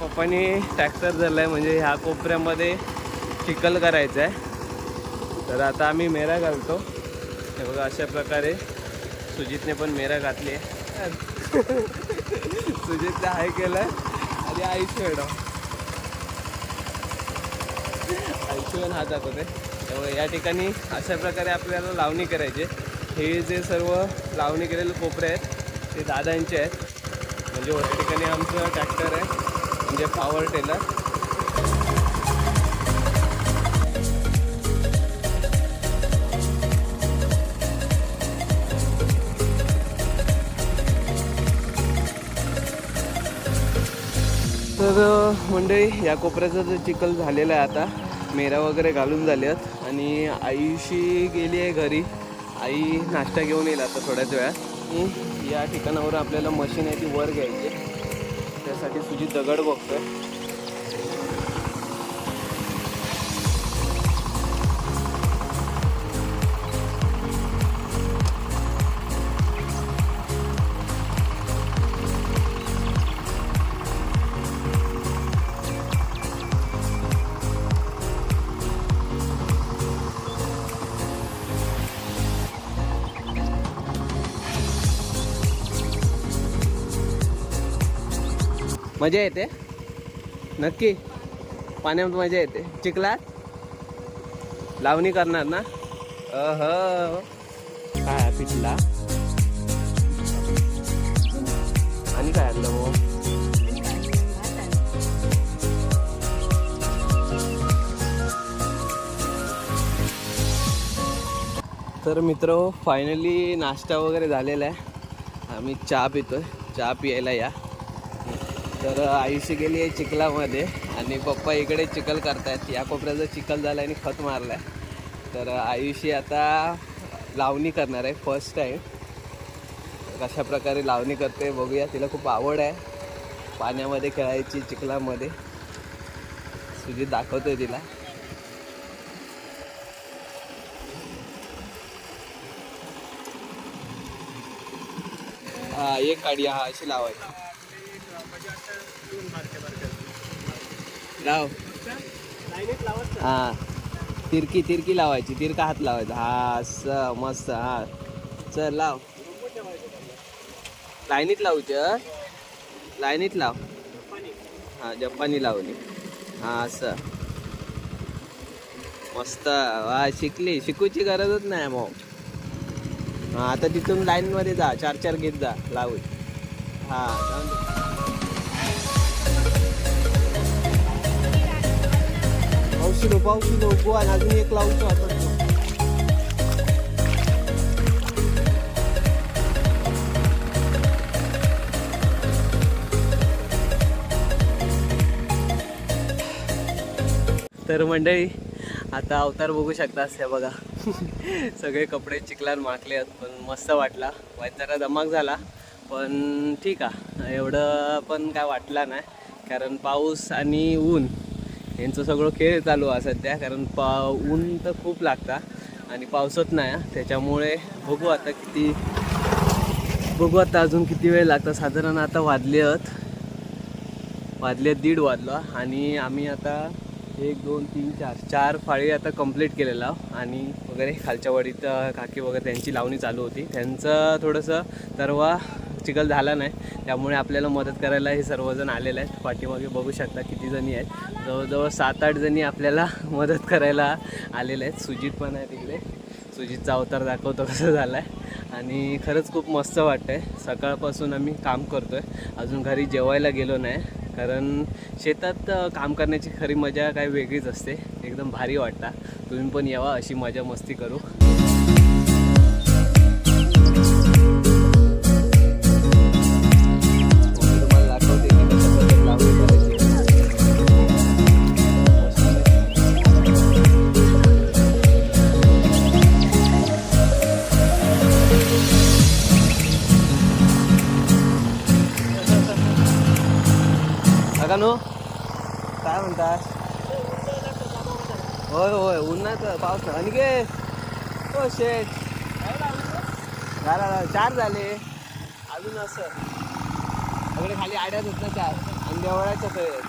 पप्पानी ट्रॅक्टर आहे म्हणजे ह्या कोपऱ्यामध्ये चिखल करायचं आहे तर आता आम्ही मेरा घालतो. हे बघा अशा प्रकारे सुजितने पण मेरा घातली आहे. सुजितने हाय केलं आणि आईश मॅडम आईशिवन हात दाखवते. त्यामुळे या ठिकाणी अशा प्रकारे आपल्याला लावणी करायची आहे. हे जे सर्व लावणी केलेले कोपरे आहेत ते दादांचे आहेत. म्हणजे या ठिकाणी आमचं ट्रॅक्टर आहे. म्हणजे पॉवर टेलर तर अ, मंडळी या कोपऱ्याचं जे चिखल झालेला आहे आता मेरा वगैरे घालून झाले आहेत. आणि आईशी गेली आहे घरी. आई नाश्ता घेऊन येईल आता थोड्याच वेळात. या ठिकाणावर आपल्याला मशीन आहे ती वर घ्यायची आहे. सुजित दगड बघतोय मजा येते? नक्की. पाण्यात मजा येते. चिखलात? लावणी करणार ना? अह. काय आहे पिठला? आणि काय आणलं मग तर मित्र फायनली नाश्ता वगैरे झालेला आहे. आम्ही चहा पितोय. चहा पियायला या. तर आयुष्य गेली आहे चिखलामध्ये आणि पप्पा इकडे चिखल करतायत. या कोपऱ्याचा चिखल झाला आणि खत मारलाय. तर आयुष्य आता लावणी करणार आहे फर्स्ट टाईम कशा प्रकारे लावणी करते बघूया. तिला खूप आवड आहे. पाण्यामध्ये खेळायची चिखलामध्ये. सुजित दाखवतोय तिला. हा एक काढी हा अशी लावायची. लाव. हा. तिरकी तिरकी लावायची तिरका हात लावायचा. हा असं मस्त हा. चल लाव. लाईनीत लावूच लाईनीत लाव. हा जपानी लावली हा असं. मस्त. वा शिकली. शिकूची गरजच नाही मग. हा आता तिथून लाईन मध्ये जा. चार चार घेत जा. लावून. हा जाऊन दे. पावशी नो पावशी नो अजून एक लावतो आता तर मंडळी आता अवतार बघू शकता हे बघा. सगळे कपडे चिखलात माखले आहेत पण मस्त वाटला. वाईट जरा दमाक झाला पण ठीक आहे. एवढं पण काय वाटला नाही कारण पाऊस आणि ऊन यांचं सगळं खेळ चालू आहे सध्या कारण पा ऊन तर खूप लागता आणि पावसत नाही. त्याच्यामुळे बघू आता किती बघू आता अजून किती वेळ लागतं. साधारण आता वाजले आहेत वाजले दीड वाजला आणि आम्ही आता एक दोन तीन चार चार फाळी आता कंप्लीट केलेला आणि वगैरे खालच्या वाडीत काकी वगैरे त्यांची लावणी चालू होती. त्यांचं थोडंसं तरवा चिखल झाला नाही. त्यामुळे आपल्याला मदत करायला हे सर्वजण आलेले आहेत. पाठीमागे बघू शकता किती जणी आहेत. जवळजवळ सात आठ जणी आपल्याला मदत करायला आलेल्या आहेत. सुजित पण आहे तिकडे. सुजितचा अवतार दाखवतो कसं झाला आहे आणि खरंच खूप मस्त वाटतं आहे सकाळपासून आम्ही काम करतो आहे अजून घरी जेवायला गेलो नाही. कारण शेतात काम करण्याची खरी मजा काय वेगळीच असते. एकदम भारी वाटता. तुम्ही पण यावा अशी मजा मस्ती करू. होय होय उन्हात पाऊस आणि गे हो शेट झाला चार झाले. अजून असं. सगळे खाली आड्यात होत ना चार आणि देवळाच्याच आहेत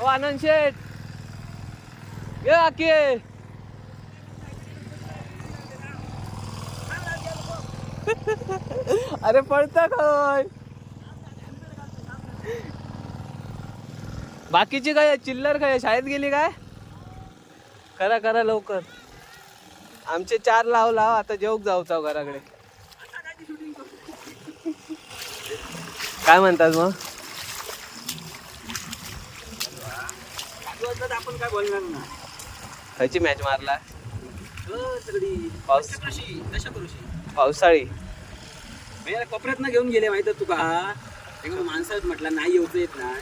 ओ आनंद शेठ ये आके. अरे पडता काय? बाकीची काय चिल्लर काय शाळेत गेली काय? करा करा लवकर. आमचे चार लाव लाव आता जेवक जाऊ चाव घराकडे. काय म्हणतात मग? आपण काय बोलणार ना खयची मॅच मारला? सगळी पाऊस कृषी दश कृषी पावसाळी कपड्यात ना घेऊन गेले माहीत आहे तुका. तेव्हा माणसात म्हटलं नाही येऊ येत ना.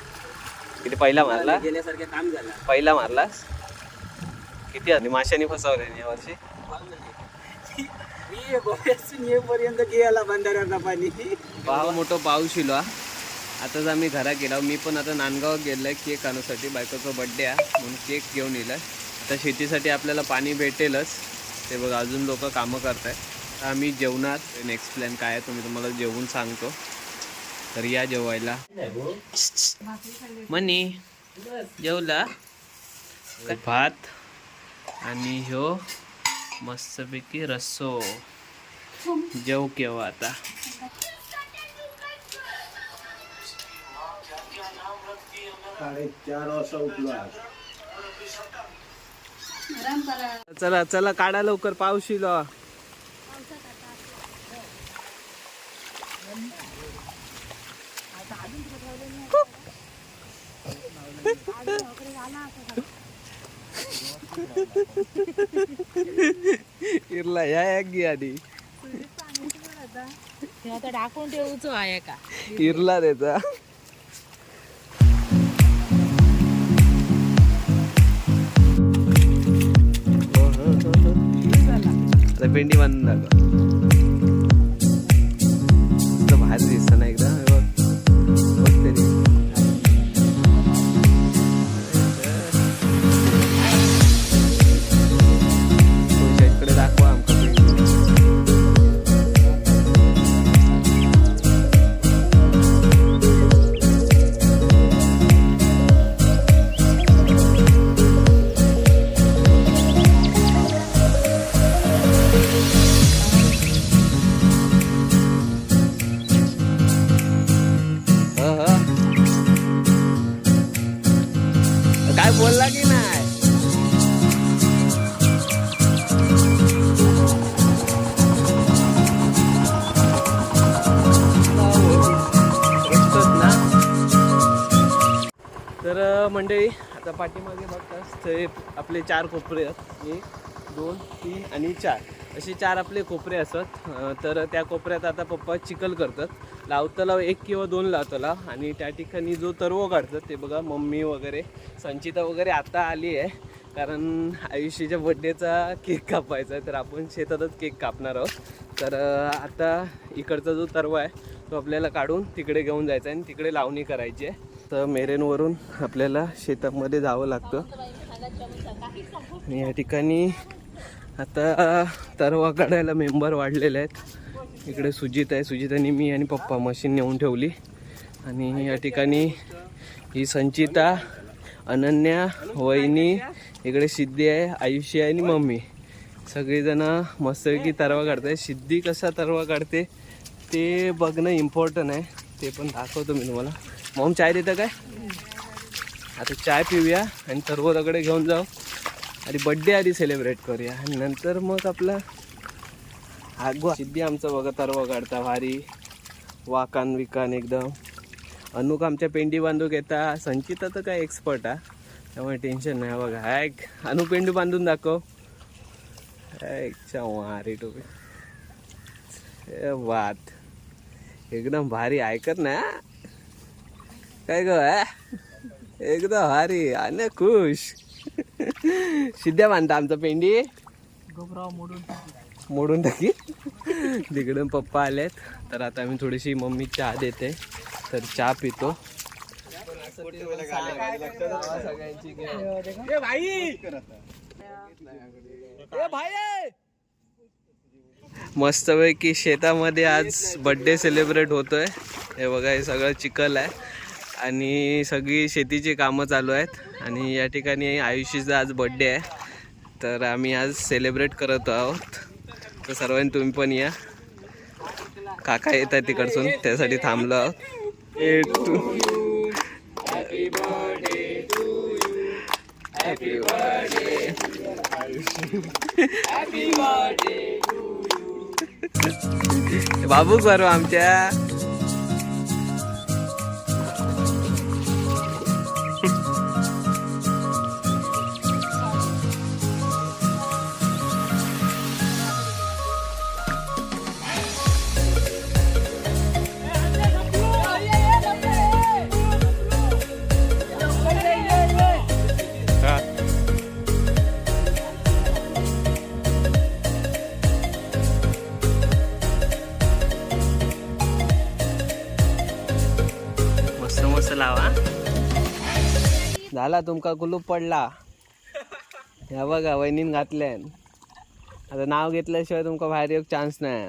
किती पहिला मारला? गेल्यासारखे काम झालं. पहिला मारलास किती आणि माशाने फसवले या वर्षी? मी गोव्यातून येईपर्यंत गेला बंधाऱ्याचा पाणी. पाव मोठं पाऊस हा. आताच आम्ही घरा गेलो मी पण आता नांदगाव गेलोय केक आणण्यासाठी बायकोचा बड्डे आहे म्हणून केक घेऊन येईल आता शेतीसाठी आपल्याला पाणी भेटेलच. ते बघा अजून लोक कामं करत आहेत आम्ही जेवणार. नेक्स्ट प्लॅन काय आहे तुम्ही तुम्हाला जेवून सांगतो. तर या जेवायला. मनी जेवला? भात आणि ह्यो मस्तपैकी रस्सो जेव केव्हा आता. साडेचार वाजता उठलो आज. चला चला काढा लवकर पाऊस इरला या एक गी आधी. आता टाकून ठेवूचो आहे का इरला त्याचा आता भेंडी बांधून दाखव तर मंडळी आता पाठीमागे बघताच ते आपले चार कोपरे आहेत. एक दोन तीन आणि चार. असे चार आपले कोपरे असत तर त्या कोपऱ्यात आता पप्पा चिखल करतात. लावतला एक किंवा दोन लावताला आणि त्या ठिकाणी जो तरव काढतात ते बघा मम्मी वगैरे संचिता वगैरे आता आली आहे. कारण आयुष्याच्या बड्डेचा केक कापायचा आहे तर आपण शेतातच केक कापणार आहोत. तर आता इकडचा जो तरवा आहे तो आपल्याला काढून तिकडे घेऊन जायचा आहे आणि तिकडे लावणी करायची आहे. तर मेरेनवरून आपल्याला शेतामध्ये जावं लागतं. आणि या ठिकाणी आता तरवा काढायला मेंबर वाढलेले आहेत. इकडे सुजित आहे. सुजित आणि मी आणि पप्पा मशीन नेऊन ठेवली. आणि या ठिकाणी ही संचिता अनन्या वहिनी इकडे सिद्धी आहे आयुषी आहे आणि मम्मी. सगळीजणं मस्तपैकी तरवा काढताय. सिद्धी कसा तरवा काढते ते बघणं इम्पॉर्टंट आहे. ते पण दाखवतो मी तुम्हाला. मॉम चाय देतं काय? आता चाय पिऊया आणि सर्व दगडे घेऊन जाऊ. आणि बड्डे आधी सेलिब्रेट करूया. आणि नंतर मग आपला आगवा. सिद्धी आमचं बघा तरवा काढता भारी. वाकान विकान एकदम. अनुक आमच्या पेंडी बांधूक येता. संचिता तर काय एक्सपर्ट हा त्यामुळे टेन्शन नाही. बघा हॅक अनु पेंडी बांधून दाखव. हॅक टोपी. ए वात. एकदम भारी. ऐकत ना काय ग? एकदम भारी आणि खुश. सिद्ध्या बांधता आमचा पेंडी. मोडून टाकी. तिकडून पप्पा आलेत. तर आता मी थोडीशी मम्मी चहा देते. तर चहा पितो. मस्तपैकी शेतामध्ये आज बर्थडे सेलिब्रेट होतोय. हे बघा हे सगळं चिखल आहे. आणि सगळी शेतीची कामं चालू आहेत. आणि या ठिकाणी आयुषीचा आज बड्डे आहे. तर आम्ही आज सेलिब्रेट करत आहोत. तर सर्वांनी तुम्ही पण या. काका येत आहे तिकडसून त्यासाठी थांबलो आहोत. ए बाबू करू आमच्या. झाला तुमका कुलूप पडला. ह्या बघा वहिनीन घातल्यान. आता नाव घेतल्याशिवाय तुमका बाहेर एक चान्स नाही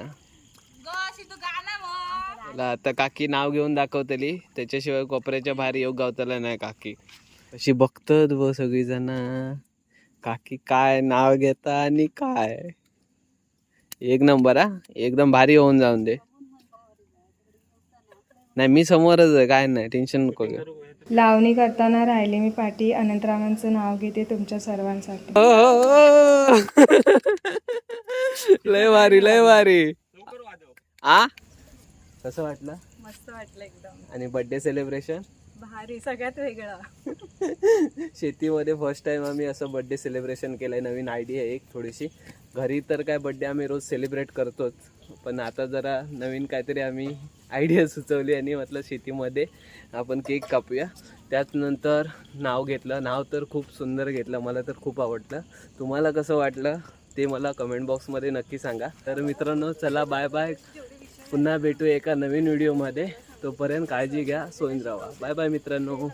आता काकी नाव घेऊन दाखवतली. त्याच्याशिवाय कोपऱ्याच्या बाहेर येऊ गावतला नाही काकी. अशी बघतत व सगळी जण काकी काय नाव घेता आणि काय? एक नंबर हा. एकदम भारी होऊन जाऊन दे. नाही मी समोरच आहे काय नाही टेन्शन नको घेऊ. लावणी करताना राहिले मी पाठी अनंतरावांचं नाव घेते तुमच्या सर्वांसाठी. लय भारी लय भारी. आ? कसं वाटलं? मस्त वाटलं एकदम. आणि बर्थडे सेलिब्रेशन भारी सगळ्यात वेगळं. शेतीमध्ये फर्स्ट टाइम आम्ही असं बर्थडे सेलिब्रेशन केलंय. नवीन आयडिया एक थोडीशी. घरी तर काय बर्थडे आम्ही रोज सेलिब्रेट करतोच. पण आता जरा नवीन काहीतरी आम्ही आयडिया सुचवली आणि म्हटलं शेतीमध्ये आपण केक कापूया. त्याचनंतर नाव घेतलं. नाव तर खूप सुंदर घेतलं. मला तर खूप आवडलं. तुम्हाला कसं वाटलं ते मला कमेंट बॉक्समध्ये नक्की सांगा. तर मित्रांनो चला बाय बाय पुन्हा भेटू एका नवीन व्हिडिओमध्ये तोपर्यंत काळजी घ्या. सोयीन राहा. बाय बाय मित्रांनो.